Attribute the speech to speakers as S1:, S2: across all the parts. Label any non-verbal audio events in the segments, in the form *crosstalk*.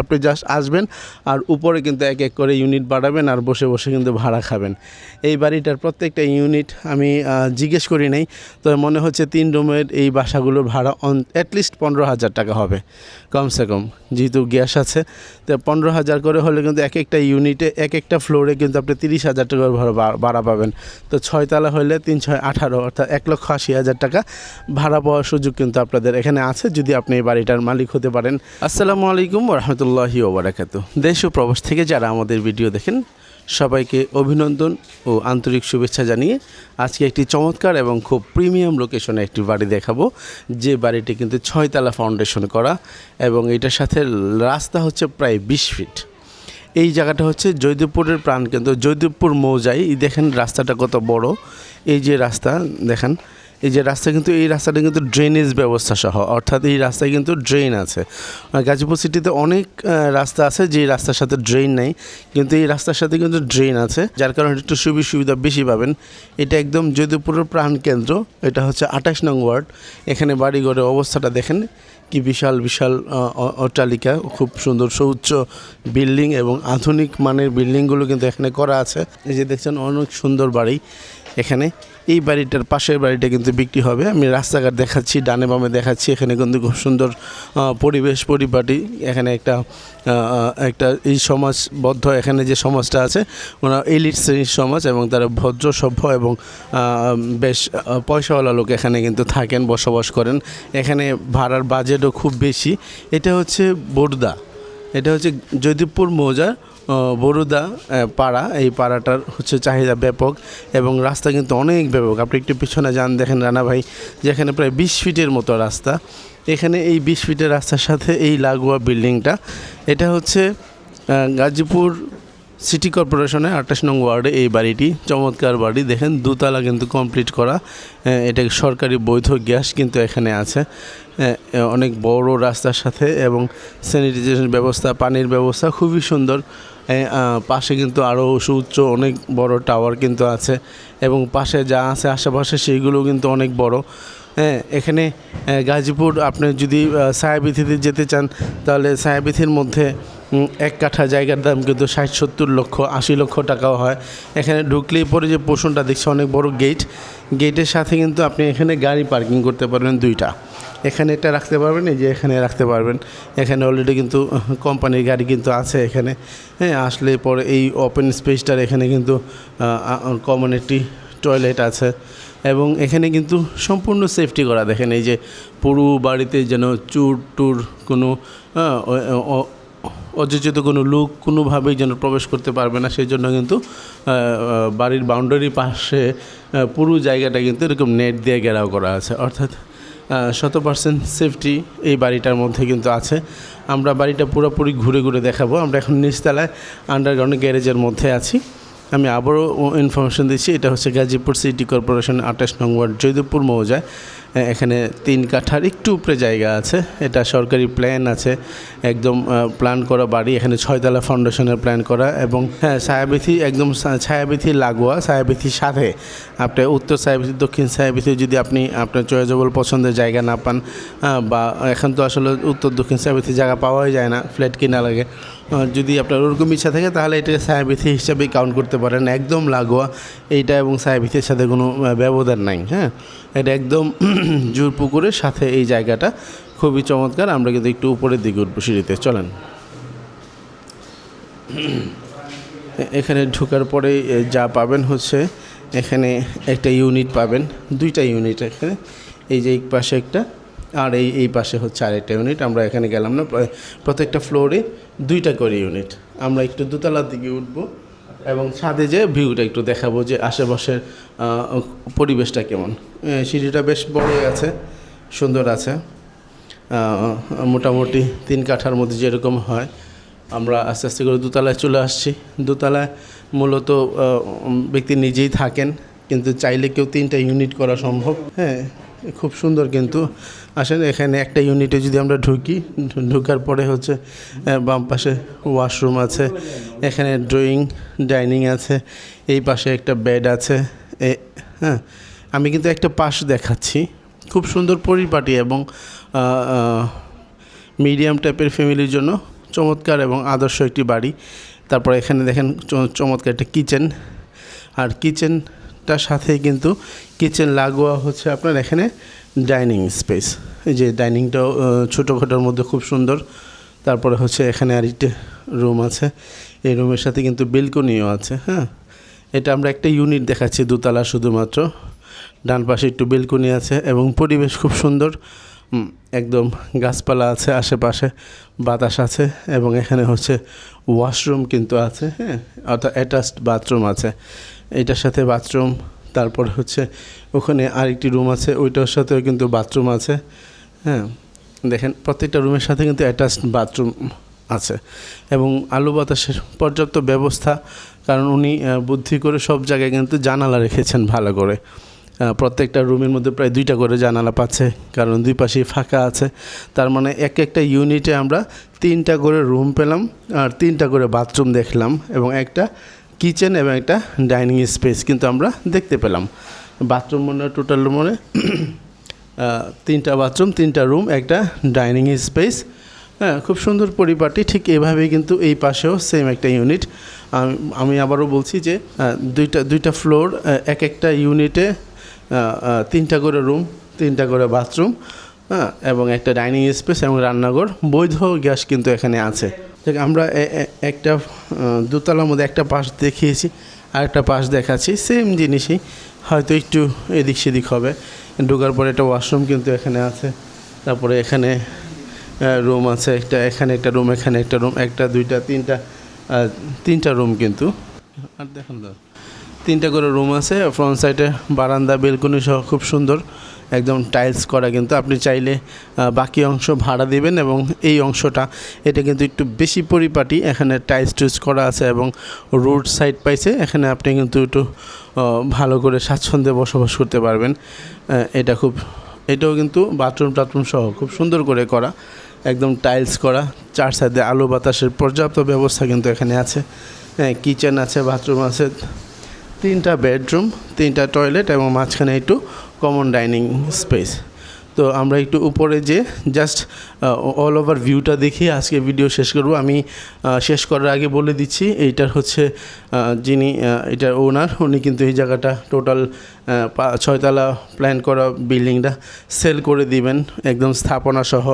S1: আপনি জাস্ট আসবেন আর উপরে কিন্তু এক এক করে ইউনিট বাড়াবেন আর বসে বসে কিন্তু ভাড়া খাবেন। এই বাড়িটার প্রত্যেকটা ইউনিট আমি জিজ্ঞেস করি নাই তো মনে হচ্ছে তিন রুমের এই বাসাগুলোর ভাড়া অন অ্যাটলিস্ট পনেরো হাজার টাকা হবে। কমসে কম, যেহেতু গ্যাস আছে, তো পনেরো হাজার করে হলে কিন্তু এক একটা ইউনিটে এক একটা ফ্লোরে কিন্তু আপনি তিরিশ হাজার টাকার ভাড়া ভাড়া পাবেন। তো ছয়তলা হলে তিন ছয় আঠারো, অর্থাৎ এক লক্ষ আশি হাজার টাকা ভাড়া পাওয়ার সুযোগ কিন্তু আপনাদের এখানে আছে, যদি আপনি এই বাড়িটার মালিক হতে পারেন। আসসালামু আলাইকুম রহমতুল্লাহি ওবরাকাত দেশ ও প্রবাস থেকে যারা আমাদের ভিডিও দেখেন, সবাইকে অভিনন্দন ও আন্তরিক শুভেচ্ছা জানিয়ে আজকে একটি চমৎকার এবং খুব প্রিমিয়াম লোকেশনে একটি বাড়ি দেখাবো। যে বাড়িটি কিন্তু ছয়তলা ফাউন্ডেশন করা এবং এটার সাথে রাস্তা হচ্ছে প্রায় বিশ ফিট। এই জায়গাটা হচ্ছে জয়দেবপুরের প্রাণকেন্দ্র, জয়দেবপুর মৌজায় এই দেখেন রাস্তাটা কত বড়। এই যে রাস্তা, দেখেন এই যে রাস্তা কিন্তু, এই রাস্তাটা কিন্তু ড্রেনেজ ব্যবস্থা সহ, অর্থাৎ এই রাস্তায় কিন্তু ড্রেন আছে। গাজীপুর সিটিতে অনেক রাস্তা আছে যে রাস্তার সাথে ড্রেন নেই, কিন্তু এই রাস্তার সাথে কিন্তু ড্রেন আছে, যার কারণে একটু সুবিধা সুবিধা বেশি পাবেন। এটা একদম জয়দেবপুরের প্রাণকেন্দ্র এটা হচ্ছে আঠাশ নং ওয়ার্ড। এখানে বাড়িঘরের অবস্থাটা দেখেন, কি বিশাল বিশাল অট্টালিকা, খুব সুন্দর সৌচ্চ বিল্ডিং এবং আধুনিক মানের বিল্ডিংগুলো কিন্তু এখানে করা আছে। এই যে দেখছেন, অনেক সুন্দর বাড়ি এখানে। এই বাড়িটার পাশের বাড়িটা কিন্তু বিক্রি হবে। আমি রাস্তাঘাট দেখাচ্ছি, ডানে বামে দেখাচ্ছি। এখানে কিন্তু খুব সুন্দর পরিবেশ, পরিপাটি। এখানে একটা একটা এই সমাজবদ্ধ এখানে যে সমাজটা আছে ওনারা এলিট শ্রেণির সমাজ এবং তারা ভদ্র, সভ্য এবং বেশ পয়সাওয়ালা লোক এখানে কিন্তু থাকেন, বসবাস করেন। এখানে ভাড়ার বাজেটও খুব বেশি। এটা হচ্ছে বরদা। এটা হচ্ছে জয়দীপপুর মৌজার বরুদা পাড়া। এই পাড়াটার হচ্ছে চাহিদা ব্যাপক এবং রাস্তা কিন্তু অনেক ব্যাপক। আপনি একটু পিছনে যান, দেখেন রানা ভাই, যেখানে প্রায় বিশ ফিটের মতো রাস্তা। এখানে এই বিশ ফিটের রাস্তার সাথে এই লাগোয়া বিল্ডিংটা। এটা হচ্ছে গাজীপুর সিটি কর্পোরেশনের আঠাশ নং ওয়ার্ডে এই বাড়িটি, চমৎকার বাড়ি। দেখেন, দুতলা কিন্তু কমপ্লিট করা। এটা সরকারি বৈধ গ্যাস কিন্তু এখানে আছে। অনেক বড় রাস্তার সাথে এবং স্যানিটাইজেশন ব্যবস্থা, পানির ব্যবস্থা খুবই সুন্দর। পাশে কিন্তু আরও সুউচ্চ অনেক বড় টাওয়ার কিন্তু আছে এবং পাশে যা আছে আশেপাশে সেইগুলো কিন্তু অনেক বড়। হ্যাঁ এখানে গাজীপুর, আপনি যদি সায়াবিথিতে যেতে চান, তাহলে সায়াবিথির মধ্যে এক কাঠা জায়গার দাম কিন্তু ষাট, সত্তর লক্ষ, আশি লক্ষ টাকাও হয়। এখানে ঢুকলেই পরে যে পোষণটা দেখছি, অনেক বড় গেট গেটের সাথে কিন্তু আপনি এখানে গাড়ি পার্কিং করতে পারবেন দুইটা। এখানে এটা রাখতে পারবেন, এই যে এখানে রাখতে পারবেন। এখানে অলরেডি কিন্তু কোম্পানির গাড়ি কিন্তু আছে এখানে। হ্যাঁ আসলে পরে এই ওপেন স্পেসটার এখানে কিন্তু কমন একটি টয়লেট আছে। এবং এখানে কিন্তু সম্পূর্ণ সেফটি করা। দেখেন এই যে পুরো বাড়িতে যেন চুর টুর কোনো অযোচিত কোনো লোক কোনোভাবেই যেন প্রবেশ করতে পারবে না, সেই জন্য কিন্তু বাড়ির বাউন্ডারি পাশে পুরো জায়গাটা কিন্তু এরকম নেট দিয়ে ঘেরাও করা আছে। অর্থাৎ শত পার্সেন্ট সেফটি এই বাড়িটার মধ্যে কিন্তু আছে। আমরা বাড়িটা পুরোপুরি ঘুরে ঘুরে দেখাবো। আমরা এখন নিচতলায় আন্ডারগ্রাউন্ড গ্যারেজের মধ্যে আছি। আমি আবারও ইনফরমেশন দিচ্ছি, এটা হচ্ছে গাজীপুর সিটি কর্পোরেশন আঠাশ নং ওয়ার্ড জয়দেবপুর মৌজায়। এখানে তিন কাঠার একটু উপরে জায়গা আছে। এটা সরকারি প্ল্যান আছে। একদম প্ল্যান করা বাড়ি। এখানে ছয়তলা ফাউন্ডেশনের প্ল্যান করা এবং হ্যাঁ ছায়াবিথি একদম ছায়াবিথি লাগোয়া ছায়াবিথির সাথে। আপনি উত্তর ছায়াবিথি দক্ষিণ ছায়াবিথি যদি আপনি আপনার চয়েজেবল পছন্দের জায়গা না পান বা এখন তো আসলে উত্তর, দক্ষিণ ছায়াবিথি জায়গা পাওয়াই যায় না ফ্ল্যাট কিনা লাগে। যদি আপনার ওরকম ইচ্ছা থাকে, তাহলে এটাকে ছায়াবিথি হিসাবে কাউন্ট করতে পারেন। একদম লাগোয়া, এইটা এবং ছায়াবিথির সাথে কোনো ব্যবধান নাই হ্যাঁ। এটা একদম জোর পুকুরের সাথে এই জায়গাটা খুবই চমৎকার। আমরা কিন্তু একটু উপরের দিকে উঠবো সিঁড়িতে। চলেন। এখানে ঢোকার পরে যা পাবেন হচ্ছে এখানে একটা ইউনিট পাবেন, দুইটা ইউনিট এখানে। এই যে এই পাশে একটা, আর এই এই পাশে হচ্ছে আরেকটা ইউনিট। আমরা এখানে গেলাম না প্রত্যেকটা ফ্লোরে দুইটা করে ইউনিট। আমরা একটু দোতলার দিকে উঠবো। এবং ছাদে যে ভিউটা একটু দেখাবো যে আশেপাশের পরিবেশটা কেমন। সিঁড়িটা বেশ বড়ই আছে, সুন্দর আছে। মোটামুটি তিন কাঠার মধ্যে যেরকম হয়, আমরা আস্তে আস্তে করে দোতলায় চলে আসছি। দোতলায় মূলত ব্যক্তি নিজেই থাকেন, কিন্তু চাইলে কেউ তিনটা ইউনিট করা সম্ভব। হ্যাঁ খুব সুন্দর কিন্তু। আসেন, এখানে একটা ইউনিটে যদি আমরা ঢুকি, ঢুকার পরে হচ্ছে বাম পাশে ওয়াশরুম আছে, এখানে ড্রয়িং, ডাইনিং আছে, এই পাশে একটা বেড আছে, এ হ্যাঁ আমি কিন্তু একটা পাশ দেখাচ্ছি। খুব সুন্দর পরিপাটি এবং মিডিয়াম টাইপের ফ্যামিলির জন্য চমৎকার এবং আদর্শ একটি বাড়ি। তারপর এখানে দেখেন চমৎকার একটা কিচেন। আর কিচেনটার সাথে কিন্তু কিচেন লাগোয়া হচ্ছে আপনার এখানে ডাইনিং স্পেস। এই যে ডাইনিংটাও ছোটোখাটোর মধ্যে খুব সুন্দর। তারপরে হচ্ছে এখানে আরেকটা রুম আছে। এই রুমের সাথে কিন্তু বেলকনিও আছে হ্যাঁ। এটা আমরা একটা ইউনিট দেখাচ্ছি দোতলা শুধুমাত্র। ডান পাশে একটু বেলকনি আছে এবং পরিবেশ খুব সুন্দর। একদম গাছপালা আছে আশেপাশে, বাতাস আছে এবং এখানে হচ্ছে ওয়াশরুম কিন্তু আছে হ্যাঁ। অর্থাৎ অ্যাটাচড বাথরুম আছে। এটার সাথে বাথরুম তারপর হচ্ছে ওখানে আরেকটি রুম আছে, ওইটার সাথেও কিন্তু বাথরুম আছে হ্যাঁ। দেখেন, প্রত্যেকটা রুমের সাথে কিন্তু অ্যাটাচড বাথরুম আছে। এবং আলু বাতাসের পর্যাপ্ত ব্যবস্থা, কারণ উনি বুদ্ধি করে সব জায়গায় কিন্তু জানালা রেখেছেন ভালো করে। প্রত্যেকটা রুমের মধ্যে প্রায় দুইটা করে জানালা পাচ্ছে, কারণ দুই পাশেই ফাঁকা আছে। তার মানে এক একটা ইউনিটে আমরা তিনটা করে রুম পেলাম, আর তিনটা করে বাথরুম দেখলাম, এবং একটা কিচেন এবং একটা ডাইনিং স্পেস কিন্তু আমরা দেখতে পেলাম। বাথরুম মনে টোটাল মনে *clears throat* তিনটা বাথরুম, তিনটা রুম, একটা ডাইনিং স্পেস। হ্যাঁ খুব সুন্দর পরিপাটি, ঠিক এভাবেই কিন্তু এই পাশেও সেম একটা ইউনিট আমি- আবারও বলছি যে দুইটা দুইটা ফ্লোর এক একটা ইউনিটে তিনটা করে রুম তিনটা করে বাথরুম হ্যাঁ এবং একটা ডাইনিং স্পেস এবং রান্নাঘর, বৈধ গ্যাস কিন্তু এখানে আছে। দেখ, আমরা একটা দোতলার মধ্যে একটা পাশ দেখিয়েছি আর একটা পাশ দেখাচ্ছি সেম জিনিসই। হয়তো একটু এদিক সেদিক হবে। ঢোকার পরে একটা ওয়াশরুম কিন্তু এখানে আছে। তারপরে এখানে রুম আছে একটা এখানে একটা রুম এখানে একটা রুম একটা দুইটা তিনটা তিনটা রুম কিন্তু। আর দেখুন তিনটা করে রুম আছে ফ্রন্ট সাইডে বারান্দা বেলকনি সহ খুব সুন্দর। একদম টাইলস করা কিন্তু আপনি চাইলে বাকি অংশ ভাড়া দিবেন এবং এই অংশটা, এটা কিন্তু একটু বেশি পরিপাটি, এখানে টাইলস টুইস করা আছে এবং রোড সাইড পাইছে, এখানে আপনি কিন্তু একটু ভালো করে স্বাচ্ছন্দ্যে বসবাস করতে পারবেন। এটা খুব, এটাও কিন্তু বাথরুম টাথরুম সহ খুব সুন্দর করে করা, একদম টাইলস করা, চার সাইডে আলো বাতাসের পর্যাপ্ত ব্যবস্থা কিন্তু এখানে আছে। হ্যাঁ কিচেন আছে বাথরুম আছে, তিনটা বেডরুম তিনটা টয়লেট এবং মাঝখানে একটু কমন ডাইনিং স্পেস তো আমরা একটু উপরে যে জাস্ট অল ওভার ভিউটা দেখি, আজকে ভিডিও শেষ করব। আমি শেষ করার আগে বলে দিচ্ছি, এইটার হচ্ছে যিনি এটার ওনার উনি কিন্তু এই জায়গাটা টোটাল ছয়তলা প্ল্যান করা বিল্ডিংটা সেল করে দিবেন। একদম স্থাপনা সহ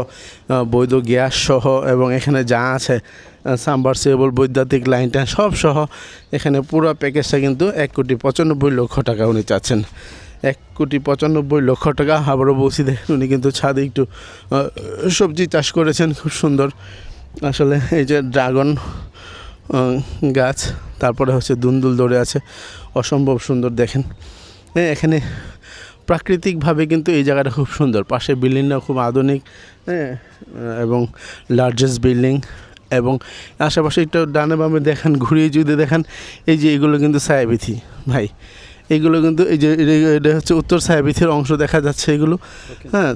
S1: বৈধ গ্যাস সহ, এবং এখানে যা আছে সাম্বারসেবল বৈদ্যুতিক লাইনটা সব সহ, এখানে পুরো প্যাকেজটা কিন্তু এক কোটি পঁচানব্বই লক্ষ টাকা উনি চাচ্ছেন। এক কোটি পঁচানব্বই লক্ষ টাকা আবারও বলছি দেখেন, উনি কিন্তু ছাদে একটু সবজি চাষ করেছেন, খুব সুন্দর। আসলে এই যে ড্রাগন গাছ, তারপরে হচ্ছে দুন্দুল ধরে আছে, অসম্ভব সুন্দর দেখেন। হ্যাঁ এখানে প্রাকৃতিকভাবে কিন্তু এই জায়গাটা খুব সুন্দর। পাশে বিল্ডিংটা খুব আধুনিক হ্যাঁ এবং লার্জেস্ট বিল্ডিং এবং আশেপাশে একটু ডানে বামে দেখান, ঘুরিয়ে যদি দেখান, এই যে এগুলো কিন্তু সায়াবিথি ভাই। এগুলো কিন্তু এই যে এটা- হচ্ছে উত্তর ছায়াবিথির অংশ দেখা যাচ্ছে এগুলো। হ্যাঁ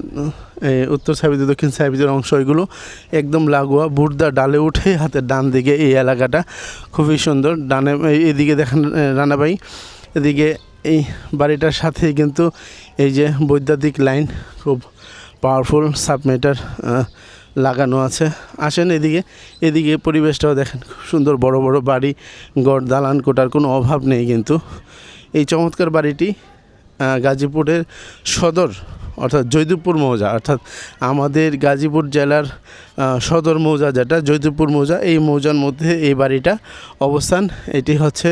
S1: এই উত্তর ছায়াবিথি দক্ষিণ ছায়াবিথির অংশ এগুলো। একদম লাগোয়া বুর্দা ডালে উঠে হাতের ডান দিকে এই এলাকাটা। খুবই সুন্দর। ডানে এদিকে দেখেন রানাবাই। এদিকে এই বাড়িটার সাথেই কিন্তু এই যে বৈদ্যুতিক লাইন খুব পাওয়ারফুল সাবমিটার লাগানো আছে। আসেন এদিকে এদিকে পরিবেশটাও দেখেন। খুব সুন্দর বড় বড় বাড়ি গড় দালান কোটার কোনো অভাব নেই কিন্তু। এই চমৎকার বাড়িটি গাজীপুরের সদর অর্থাৎ জয়দেবপুর মৌজা অর্থাৎ আমাদের গাজীপুর জেলার সদর মৌজা যেটা জৈদপুর মৌজা, এই মৌজার মধ্যে এই বাড়িটা অবস্থান। এটি হচ্ছে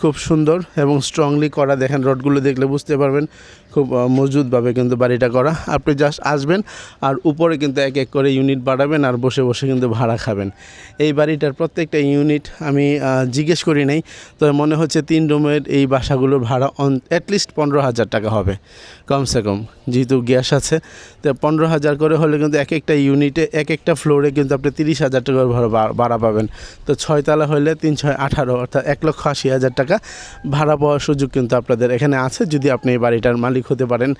S1: খুব সুন্দর এবং স্ট্রংলি করা। দেখেন, রডগুলো দেখলে বুঝতে পারবেন, খুব মজবুতভাবে কিন্তু বাড়িটা করা। আপনি জাস্ট আসবেন আর উপরে কিন্তু এক এক করে ইউনিট বাড়াবেন আর বসে বসে কিন্তু ভাড়া খাবেন। এই বাড়িটার প্রত্যেকটা ইউনিট আমি জিজ্ঞেস করি নাই, তবে মনে হচ্ছে তিন রুমের এই বাসাগুলোর ভাড়া অন অ্যাটলিস্ট পনেরো হাজার টাকা হবে। কমসে কম, যেহেতু গ্যাস আছে, তো পনেরো হাজার করে হলে কিন্তু এক একটা ইউনিটে এক একটা ফ্লোরে কিন্তু আপনি তিরিশ হাজার টাকার ভাড়া ভাড়া পাবেন। তো ছয়তলা হলে তিন ছয় আঠারো, অর্থাৎ এক লক্ষ আশি হাজার টাকা ভাড়া পাওয়ার সুযোগ কিন্তু আপনাদের এখানে আছে, যদি আপনি এই বাড়িটার মালিক হতে পারেন।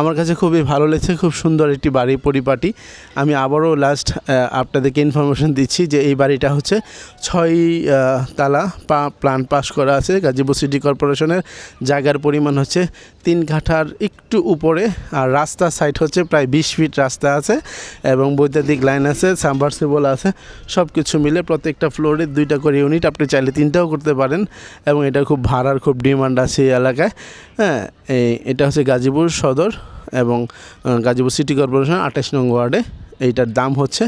S1: আমার কাছে খুবই ভালো লেগেছে, খুব সুন্দর একটি বাড়ি পরিপাটি। আমি আবারও লাস্ট আপনাদেরকে ইনফরমেশন দিচ্ছি যে এই বাড়িটা হচ্ছে ছয় তালা পা প্ল্যান পাস করা আছে গাজীপুর সিটি কর্পোরেশনের জায়গার পরিমাণ হচ্ছে তিন কাঠার একটু উপরে, আর রাস্তা সাইড হচ্ছে প্রায় বিশ ফিট রাস্তা আছে এবং বৈদ্যুতিক বৈদ্যুতিক লাইন আছে সাম্বার্সেবল আছে সব কিছু মিলে প্রত্যেকটা ফ্লোরে দুইটা করে ইউনিট আপনি চাইলে তিনটাও করতে পারেন এবং এটা খুব ভাড়ার, খুব ডিমান্ড আছে এই এলাকায়। হ্যাঁ এই, এটা হচ্ছে গাজীপুর সদর এবং গাজীপুর সিটি কর্পোরেশন আঠাশ নং ওয়ার্ডে এইটার দাম হচ্ছে,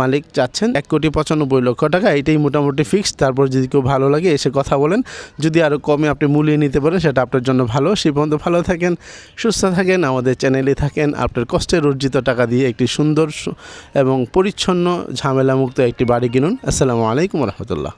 S1: মালিক চাচ্ছেন এক কোটি পঁচানব্বই লক্ষ টাকা, এইটাই মোটামুটি ফিক্সড তারপর যদি কেউ ভালো লাগে এসে কথা বলেন, যদি আরও কমে আপনি মূল্যে নিতে পারেন, সেটা আপনার জন্য ভালো। সেই পর্যন্ত ভালো থাকেন, সুস্থ থাকেন, আমাদের চ্যানেলে থাকেন, আপনার কষ্টের অর্জিত টাকা দিয়ে একটি সুন্দর এবং পরিচ্ছন্ন, ঝামেলামুক্ত একটি বাড়ি কিনুন। আসসালামু আলাইকুম রহমতুল্লাহ।